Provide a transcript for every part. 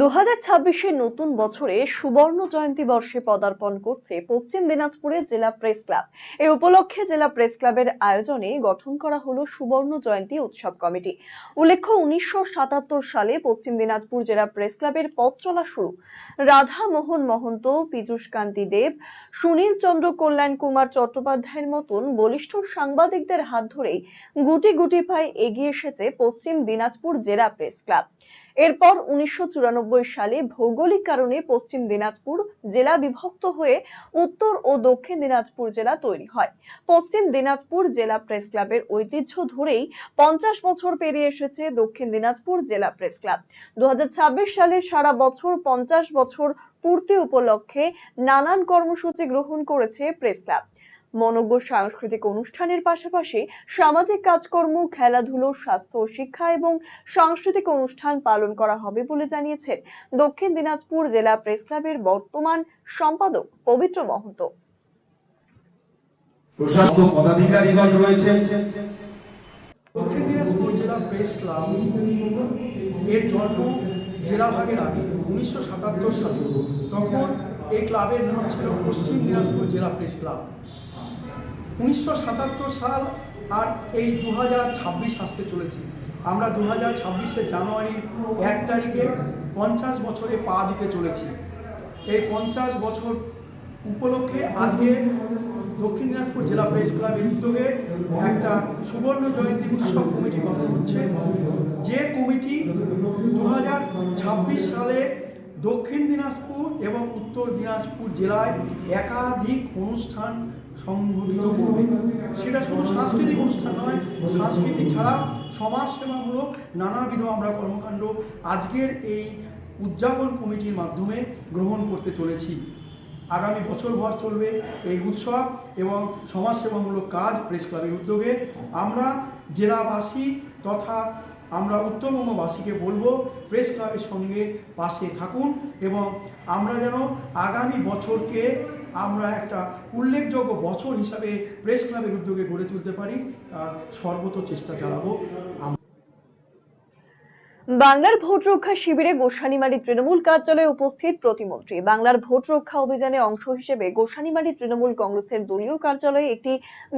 দু হাজার নতুন বছরে সুবর্ণ জয়ন্তী বর্ষে পদার্পণ করছে পশ্চিম দিনাজপুরের জেলা প্রেস ক্লাব। এই উপলক্ষে জেলা প্রেস ক্লাবের আয়োজনে গঠন করা হলো সুবর্ণ জয়ন্তী উৎসব কমিটি। উল্লেখ্য, উনিশশো সাতাত্তর সালে পশ্চিম দিনাজপুর জেলা প্রেস ক্লাবের পথ চলা শুরু। রাধা মোহন মহন্ত, পীযূষ কান্তি দেব, সুনীল চন্দ্র কল্যাণ কুমার চট্টোপাধ্যায়ের মতন বলিষ্ঠ সাংবাদিকদের হাত ধরেই গুটি গুটি পায়ে এগিয়ে এসেছে পশ্চিম দিনাজপুর জেলা প্রেস ক্লাব। এরপর উনিশশো চুরানব্বই সালে ভৌগোলিক কারণে পশ্চিম দিনাজপুর জেলা বিভক্ত হয়ে উত্তর ও দক্ষিণ দিনাজপুর জেলা তৈরি হয়। পশ্চিম দিনাজপুর জেলা প্রেস ক্লাবের ঐতিহ্য ধরেই পঞ্চাশ বছর পেরিয়ে এসেছে দক্ষিণ দিনাজপুর জেলা প্রেস ক্লাব। দু হাজার ছাব্বিশ সালে সারা বছর পঞ্চাশ বছর পূর্তি উপলক্ষে নানান কর্মসূচি গ্রহণ করেছে প্রেস ক্লাব। মনোজ্ঞ সাংস্কৃতিক অনুষ্ঠানের পাশাপাশি সামাজিক কাজকর্ম খেলাধুলো স্বাস্থ্য শিক্ষা এবং সাংস্কৃতিক অনুষ্ঠান পালন করা হবে বলে জানিয়েছেন দক্ষিণ দিনাজপুর জেলা প্রেস ক্লাবের বর্তমান সম্পাদক পবিত্র মহন্ত। প্রশাসক পদাধিকারীগণ রয়েছেন। দক্ষিণ দিনাজপুর জেলা প্রেস ক্লাব এর জন্ম জেলা ভাগের আগে উনিশশো সাতাত্তর সালে। তখন এই ক্লাবের নাম ছিল পশ্চিম দিনাজপুর জেলা প্রেস ক্লাব। উনিশশো সাতাত্তর সাল আর এই দু হাজার ছাব্বিশ আসতে চলেছে। আমরা দু হাজার ছাব্বিশে জানুয়ারির এক তারিখে পঞ্চাশ বছরে পা দিতে চলেছি। এই পঞ্চাশ বছর উপলক্ষে আজকে দক্ষিণ দিনাজপুর জেলা প্রেস ক্লাবের উদ্যোগে একটা সুবর্ণ জয়ন্তী উৎসব কমিটি গঠন হচ্ছে। যে কমিটি দু হাজার ছাব্বিশ সালে দক্ষিণ দিনাজপুর এবং উত্তর দিনাজপুর জেলায় একাধিক অনুষ্ঠান সংগঠিত করবে। সেটা শুধু সাংস্কৃতিক অনুষ্ঠান নয়, সাংস্কৃতিক ছাড়া সমাজসেবামূলক নানাবিধ আমরা কর্মকাণ্ড আজকের এই উদযাপন কমিটির মাধ্যমে গ্রহণ করতে চলেছি। আগামী বছরভর চলবে এই উৎসব এবং সমাজসেবামূলক কাজ প্রেস ক্লাবের উদ্যোগে। আমরা জেলাবাসী তথা আমরা উত্তরবঙ্গবাসীকে বলব, প্রেস ক্লাবের সঙ্গে পাশে থাকুন এবং আমরা যেন আগামী বছরকে আমরা একটা উল্লেখযোগ্য বছর হিসাবে প্রেস ক্লাবের উদ্যোগে গড়ে তুলতে পারি, তার সর্বত চেষ্টা চালাবো। আমরা বাংলার ভোট রক্ষা শিবিরে গোসানিমারি তৃণমূল কার্যালয়ে উপস্থিত প্রতিমন্ত্রী। বাংলার ভোট রক্ষা অভিযানে অংশ হিসেবে গোসানিমারি তৃণমূল কংগ্রেসের দলীয় কার্যালয়ে একটি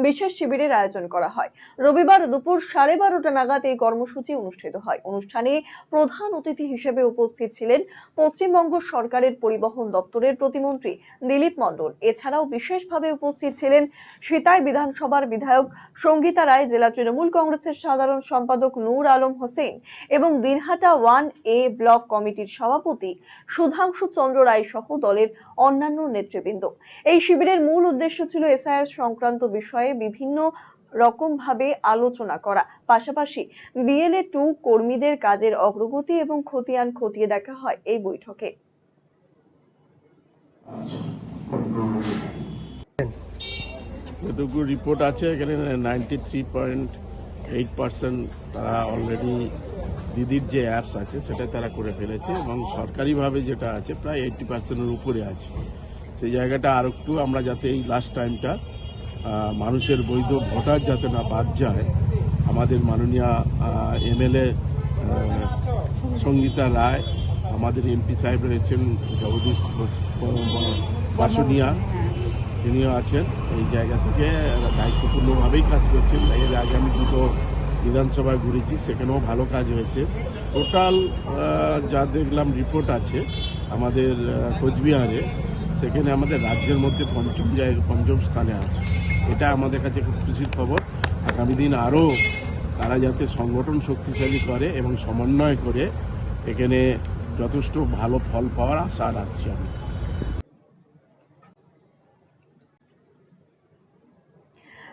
বিশেষ শিবিরের আয়োজন করা হয়। রবিবার দুপুর সাড়ে বারোটা নাগাদ এই কর্মসূচি অনুষ্ঠিত হয়। অনুষ্ঠানে প্রধান অতিথি হিসেবে উপস্থিত ছিলেন পশ্চিমবঙ্গ সরকারের পরিবহন দপ্তরের প্রতিমন্ত্রী দিলীপ মণ্ডল। এছাড়াও বিশেষভাবে উপস্থিত ছিলেন সিতাই বিধানসভার বিধায়ক সঙ্গীতা রায়, জেলা তৃণমূল কংগ্রেসের সাধারণ সম্পাদক নূর আলম হোসেন এবং দিনহাটা ওয়ান এ ব্লক কমিটির সভাপতি সুধাংশু চন্দ্র রায় সহ দলের অন্যান্য নেতৃবৃন্দ। এই শিবিরের মূল উদ্দেশ্য ছিল এসআইআর সংক্রান্ত বিষয়ে বিভিন্ন রকম ভাবে আলোচনা করা। পাশাপাশি বিএলএ টু কর্মীদের কাজের অগ্রগতি এবং খতিয়ান খতিয়ে দেখা হয় এই বৈঠকে। যতটুকু রিপোর্ট আছে, এখানে ninety three point eight percent তারা অলরেডি দিদির যে অ্যাপস আছে সেটা তারা করে ফেলেছে এবং সরকারিভাবে যেটা আছে প্রায় এইটটি পার্সেন্টের উপরে আছে। সেই জায়গাটা আর একটু আমরা যাতে এই লাস্ট টাইমটা মানুষের বৈধ ভোটার যাতে না বাদ যায়, আমাদের মাননীয় এমএলএ সঙ্গীতা রায়, আমাদের এমপি সাহেব রয়েছেন, জগদীশ বাসুনিয়া তিনিও আছেন এই জায়গা থেকে দায়িত্বপূর্ণভাবেই কাজ করছেন। এর আগে আমি দুটো বিধানসভায় ঘুরেছি, সেখানেও ভালো কাজ হয়েছে। টোটাল যা দেখলাম রিপোর্ট আছে আমাদের কোচবিহারে, সেখানে আমাদের রাজ্যের মধ্যে পঞ্চম জায়গা পঞ্চম স্থানে আছে। এটা আমাদের কাছে খুব খুশির খবর। আগামী দিন আরও তারা যাতে সংগঠন শক্তিশালী করে এবং সমন্বয় করে, এখানে যথেষ্ট ভালো ফল পাওয়ার আশা রাখছি আমি।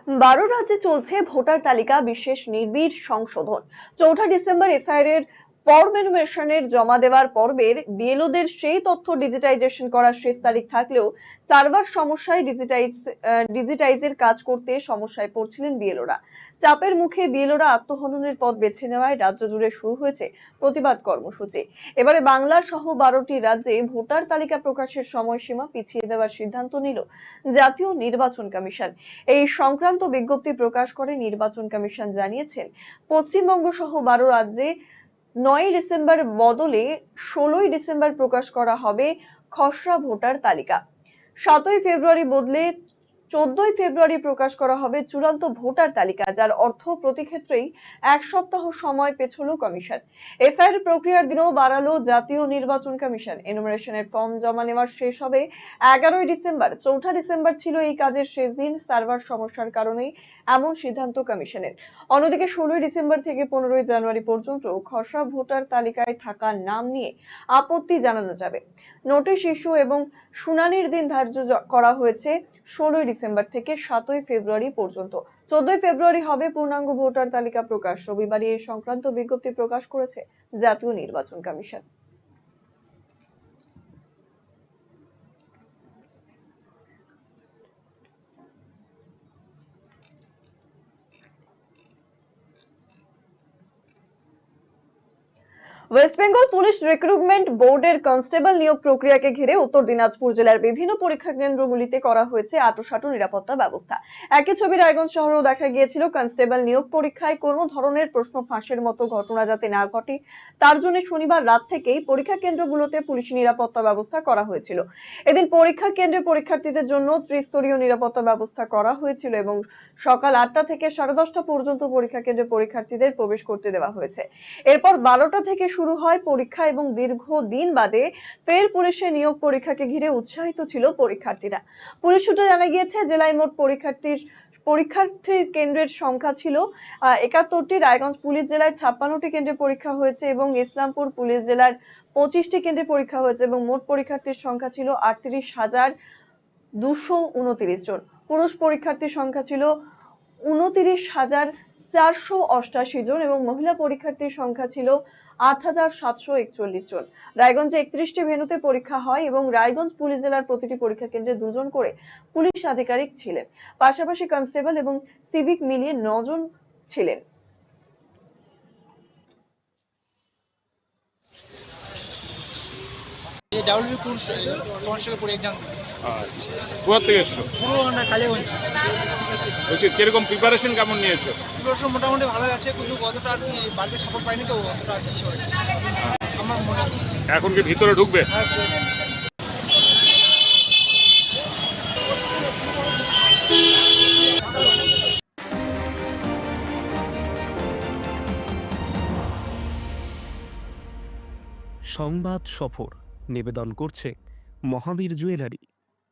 বারো রাজ্যে চলছে ভোটার তালিকা বিশেষ নির্বিড় সংশোধন। চৌঠা ডিসেম্বর এসআইআর এর ফর্ম জমা দেওয়ার পর্বের বিএলওদের সেই তথ্য ডিজিটাইজেশন করার শেষ তারিখ থাকলেও সার্ভার সমস্যায় ডিজিটাইজ ডিজিটাইজের কাজ করতে সমস্যায় পড়ছিলেন বিএলওরা। চাপের মুখে বিএলওরা আত্মহননের পথ বেছে নেওয়ায় রাজ্য জুড়ে শুরু হয়েছে প্রতিবাদ কর্মসূচি। এবারে বাংলা সহ বারোটি রাজ্যে ভোটার তালিকা প্রকাশের সময়সীমা পিছিয়ে দেওয়ার সিদ্ধান্ত নিল জাতীয় নির্বাচন কমিশন। এই সংক্রান্ত বিজ্ঞপ্তি প্রকাশ করে নির্বাচন কমিশন জানিয়েছেন, পশ্চিমবঙ্গ সহ বারো রাজ্যে নয় ডিসেম্বর বদলে ষোলোই ডিসেম্বর প্রকাশ করা হবে খসড়া ভোটার তালিকা। সাতই ফেব্রুয়ারি বদলে চোদ্দই ফেব্রুয়ারি প্রকাশ করা হবে চূড়ান্ত ভোটার তালিকা, যার অর্থ প্রতি ক্ষেত্রেই এক সপ্তাহ সময় পেছল কমিশন। এসআইয়ের প্রক্রিয়ার দিনও বাড়ালো জাতীয় নির্বাচন কমিশন। এনুমারেশনের ফর্ম জমা নেওয়ার শেষ হবে এগারোই ডিসেম্বর। চৌঠা ডিসেম্বর ছিল এই কাজের শেষ দিন, সার্ভার সমস্যার কারণেই এমন সিদ্ধান্ত কমিশনের। অন্যদিকে ষোলোই ডিসেম্বর থেকে পনেরোই জানুয়ারি পর্যন্ত খসড়া ভোটার তালিকায় থাকার নাম নিয়ে আপত্তি জানানো যাবে। নোটিশ ইস্যু এবং শুনানির দিন ধার্য করা হয়েছে ষোলোই ডিসেম্বর থেকে সাতই ফেব্রুয়ারি পর্যন্ত। চোদ্দই ফেব্রুয়ারি হবে পূর্ণাঙ্গ ভোটার তালিকা প্রকাশ। রবিবারই এই সংক্রান্ত বিজ্ঞপ্তি প্রকাশ করেছে জাতীয় নির্বাচন commission. West Bengal police recruitment বোর্ডের কনস্টেবল নিয়োগ প্রক্রিয়াকে ঘিরে উত্তর দিনাজপুর জেলার বিভিন্ন পরীক্ষা কেন্দ্রগুলিতে করা হয়েছে আটোসাটো নিরাপত্তা ব্যবস্থা। একই ছবি রায়গঞ্জ শহরেও দেখা গিয়েছিল কনস্টেবল নিয়োগ পরীক্ষায় কোনো ধরনের প্রশ্ন ফাঁসের মতো ঘটনা যাতে না ঘটে, তার জন্য শনিবার রাত থেকেই পরীক্ষা কেন্দ্রগুলোতে পুলিশ নিরাপত্তা ব্যবস্থা করা হয়েছিল। এদিন পরীক্ষা কেন্দ্রে পরীক্ষার্থীদের জন্য ত্রিস্তরীয় নিরাপত্তা ব্যবস্থা করা হয়েছিল এবং সকাল আটটা থেকে সাড়ে দশটা পর্যন্ত পরীক্ষা কেন্দ্রে পরীক্ষার্থীদের প্রবেশ করতে দেওয়া হয়েছে। এরপর বারোটা থেকে শুরু হয় পরীক্ষা এবং দীর্ঘ দিন বাদে ফের পুলিশের নিয়োগ পরীক্ষাকে ঘিরে উৎসাহিত ছিল পরীক্ষার্থীরা। পুলিশ সূত্রে জানা গিয়েছে, জেলায় মোট পরীক্ষার্থীর পরীক্ষার্থীর কেন্দ্রের সংখ্যা ছিল একাত্তরটি। রায়গঞ্জ পুলিশ জেলায় ছাপ্পান্নটি কেন্দ্রে পরীক্ষা হয়েছে এবং ইসলামপুর পুলিশ জেলার পঁচিশটি কেন্দ্রে পরীক্ষা হয়েছে এবং মোট পরীক্ষার্থীর সংখ্যা ছিল আটত্রিশ হাজার দুশো উনত্রিশ জন। পুরুষ পরীক্ষার্থীর সংখ্যা ছিল উনত্রিশ হাজার চারশো অষ্টাশি জন এবং মহিলা পরীক্ষার্থীর সংখ্যা ছিল আট হাজার সাতশো একচল্লিশ জন। রায়গঞ্জে একত্রিশটি ভেনুতে পরীক্ষা হয় এবং রায়গঞ্জ পুলিশ জেলার প্রতিটি পরীক্ষা কেন্দ্রে দুজন করে পুলিশ আধিকারিক ছিলেন। পাশাপাশি কনস্টেবল এবং সিভিক মিলিয়ে নজন ছিলেন। এই ডাব্লিউ কনস্টেবল পড়ে এক্সাম কোথা থেকে এসছো? পুরো না কালীগঞ্জ। বলছি কীরকম প্রিপারেশন কেমন নিয়েছো? প্রিপারেশন মোটামুটি ভালো আছে কিন্তু অতটা আর কি বাড়িতে সাপোর্ট পাইনি তো অতটা আর কিছু হয়নি। আমার মনে এখন কি ভিতরে ঢুকবে? হ্যাঁ, সংবাদ সফর। নিবেদন করছে মহাবীর জুয়েলারি।